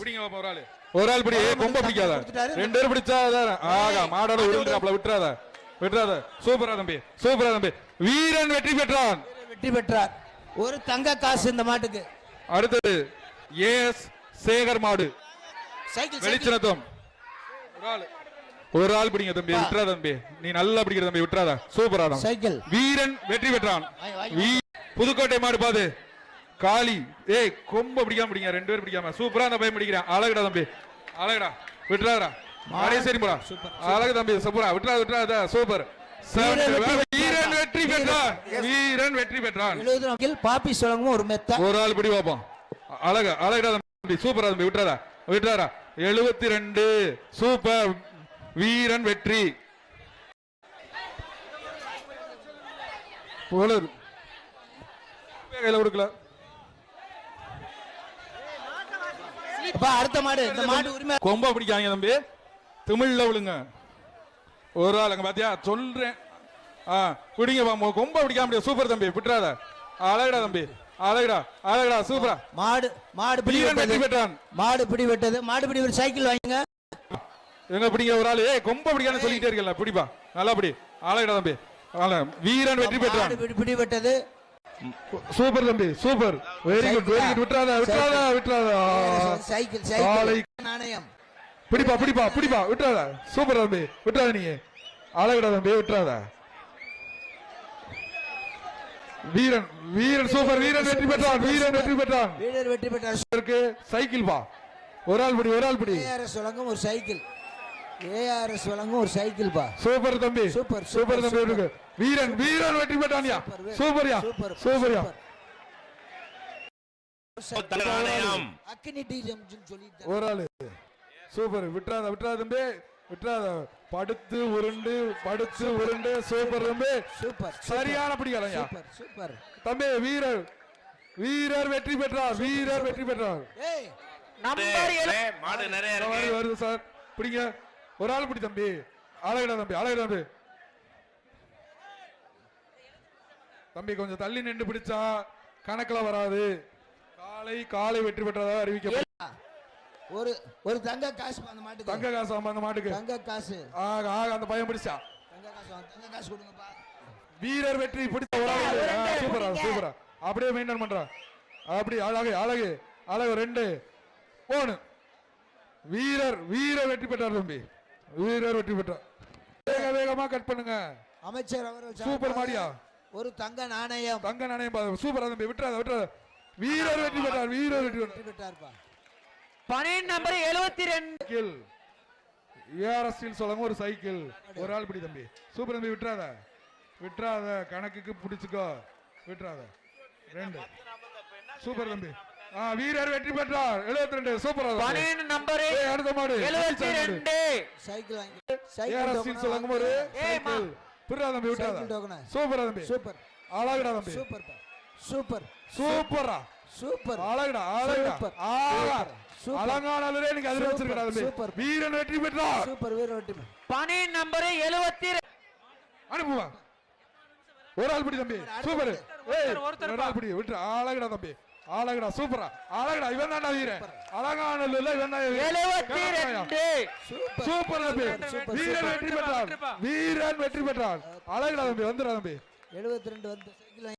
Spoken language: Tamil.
பிடிங்க ஒரு ஆளு. ஒரு ஆள் பிடி. கொம்ப பிடிக்காத. ரெண்டு பேரும் பிடிச்சா. ஆகா மாடோட உருள்றாப்ல விட்டுறாத. விட்டுறாத. சூப்பரா தம்பி சூப்பரா தம்பி. வீரன் வெற்றி பெற்றான். வெற்றி பெற்றார். ஒரு தங்க காசு இந்த மாட்டுக்கு. அடுத்தது ஏஎஸ் சேகர் மாடு. வெளிச்சினத்தம் ஒரு ஆள். ஒரு ஆள் பிடிங்க தம்பி விட்டுறாத தம்பி. நீ நல்லா பிடிக்கிற தம்பி விட்டுறாத. சூப்பரா தான். சைக்கிள். வீரன் வெற்றி பெற்றான். புதுக்கோட்டை மாடு பாது. காளி. ஏய் கொம்ப பிடிக்காம பிடிங்க. ரெண்டு பேரும் பிடிக்காம. சூப்பரா அந்த பையன் பிடிக்கிறான். அழகுடா தம்பி. அழகுடா. விட்டுறாதா மாடே சரி போடா. அழகு தம்பி சூப்பரா. விட்டுறா விட்டுறாத சூப்பர். வீரன் வெற்றி பெற்றான். வீரன் வெற்றி பெற்றான். வீரன் வெற்றி பெற்றான். எழுபது நோக்கில் பாப்பி சுழங்கும் ஒரு மெத்த. ஒரு ஆள் பிடி பார்ப்போம் அழகு அழகுடா தம்பி. சூப்பரா தம்பி. விட்டுறாதா? விட்டுறாரா எழுபத்தி ரெண்டு சூப்பர். வீரன் வெற்றி. கையில கொடுக்கல. அப்பா அடுத்த மாடு. இந்த மாடு உரிமை. கொம்ப பிடிக்காங்க தம்பி. தமிழ்ல விழுங்க. ஒரு ஆள் அங்க பாத்தியா? சொல்றேன். ஆ பிடிங்க பாம்போ கொம்ப பிடிக்காம முடியாது சூப்பர் தம்பி விட்டுறாத. அழகுடா தம்பி. அழகுடா அழகுடா சூப்பரா மாடு மாடு பிடி வெட்டது. பெற்றான் மாடு பிடி வெட்டது. மாடு பிடி ஒரு சைக்கிள் வாங்குங்க. எங்க பிடிங்க ஒரு ஆளு. ஏய் கொம்ப பிடிக்கான்னு சொல்லிட்டே இருக்கல பிடிப்பா. நல்லா பிடி. அழகுடா தம்பி. வீரன் வெற்றி பெற்றான் பிடி வெட்டது. சூப்பர் தம்பி super. Very good very good விட்டுறாத விட்டுறாத விட்டுறாத. சைக்கிள் காளை. சைக்கிள் நாணயம். பிடிப்பா பிடிப்பா பிடிப்பா. விட்டுறாத. சூப்பர் தம்பி விட்டுறாத நீ. அழகுடா தம்பி விட்டுறாத. வீரன் வீரன் சூப்பர். வீரன் வெற்றி பெற்றான் வீரன் வெற்றி பெற்றான். வீரர் வெற்றி இருக்கு. சைக்கிள் பா ஒரு ஆள் பிடி ஒரு ஆள் பிடி. வழங்கும் ஒரு சைக்கிள். ஏஆர்எஸ் வழங்கும் ஒரு சைக்கிள் பா. சூப்பர் தம்பி. சூப்பர், சூப்பர் தம்பி இருக்கு வீரன் வீரன் வெற்றி பெற்றான்யா. சூப்பர், சூப்பர்யா. சூப்பர் சூப்பர்யா. அக்கினி டீஜம்னு சொல்லிட்டு ஒரு ஆளு. சூப்பர். விட்டுறாத விட்டுறாத தம்பி. விட்டுறாத. படுத்து உருண்டு படுத்து உருண்டு. சூப்பர் தம்பி. சூப்பர் சரியான பிடிக்கலையா சூப்பர் சூப்பர். தம்பி வீரர். வீரர் வெற்றி பெற்றார். வீரர் வெற்றி பெற்றார். மாடு நிறைய வருது சார். பிடிங்க. ஒரு ஆள் பிடி தம்பி. அழகுடா தம்பி அழகுடா தம்பி. தம்பி கொஞ்சம் தள்ளி நின்று பிடிச்சா கணக்குல வராது. காலை காலை வெற்றி பெற்றதா அறிவிக்கப்படும் ஒரு ஒரு தங்க காசு அந்த மாட்டுக்கு. தங்க காசு அந்த மாட்டுக்கு. தங்க காசு. ஆக ஆக அந்த பையன் பிடிச்சா. தங்க காசு. தங்க காசு கொடுங்கப்பா. வீரர் வெற்றி பிடித்த ஒரு ஆள். ஆ, சூப்பரா சூப்பரா. அப்படியே மெயின்டைன் பண்றா. அப்படி அழகு அழகு அழகு ரெண்டு. மூணு வீரர் வீரர் வெற்றி பெற்றார் தம்பி. வீரர் வெற்றி பெற்றார் வேக வேகமா கட் பண்ணுங்க. அமைச்சர் அவர்கள் சூப்பர் மாடியா. ஒரு தங்க நாணயம். தங்க நாணயம் சூப்பரா தம்பி விட்டுறாத விட்டுறாத. வீரர் வெற்றி பெற்றார் வீரர் வெற்றி பெற்றார்ப்பா. பன்னெண்டு நம்பர் எழுபத்தி ரெண்டு ஏஆர்எஸ்டில் சொல்லுங்க ஒரு சைக்கிள். ஒரு ஆள் பிடி தம்பி. சூப்பர் தம்பி விட்டுறாத. விட்டுறாத கணக்குக்கு பிடிச்சுக்கோ. விட்டுறாத. ரெண்டு. சூப்பர் தம்பி. வீரர் வெற்றி பெற்றார். 72 ரெண்டு சூப்பரா. பன்னெண்டு நம்பர். அடுத்த மாடு. எழுபத்தி ரெண்டு சைக்கிள் வாங்க. சைக்கிள் விட்டுறாத தம்பி token. சூப்பரா தம்பி. சூப்பர். அழகுடா தம்பி. சூப்பர்ப்பா சூப்பர். சூப்பரா. சூப்பர். அழகுடா அழகுடா. சூப்பர். சூப்பர். அலங்கானலே நீங்க அதிர சூப்பர். வச்சிருக்கடா தம்பி. சூப்பர். வீரன் வெற்றி பெற்றார். சூப்பர் வீரர் வெற்றி. பன்னெண்டு நம்பர் எழுபத்தி அனுப்புவா ஒரு ஆள் பிடி தம்பி. சூப்பர். ஒரு ஆள் பிடி. விட்டு அழகுடா தம்பி. அழகுடா சூப்பரா அழகுடா இவன் தான்டா வீரன். அலங்கானல இவன் தான் எழுபத்தி ரெண்டு. சூப்பர். சூப்பர் தம்பி வீரன். வெற்றி பெற்றார் வீரன் வெற்றி பெற்றார் அழகுடா தம்பி. வந்துடா தம்பி. 72 வந்து சைக்கிள் வாங்கி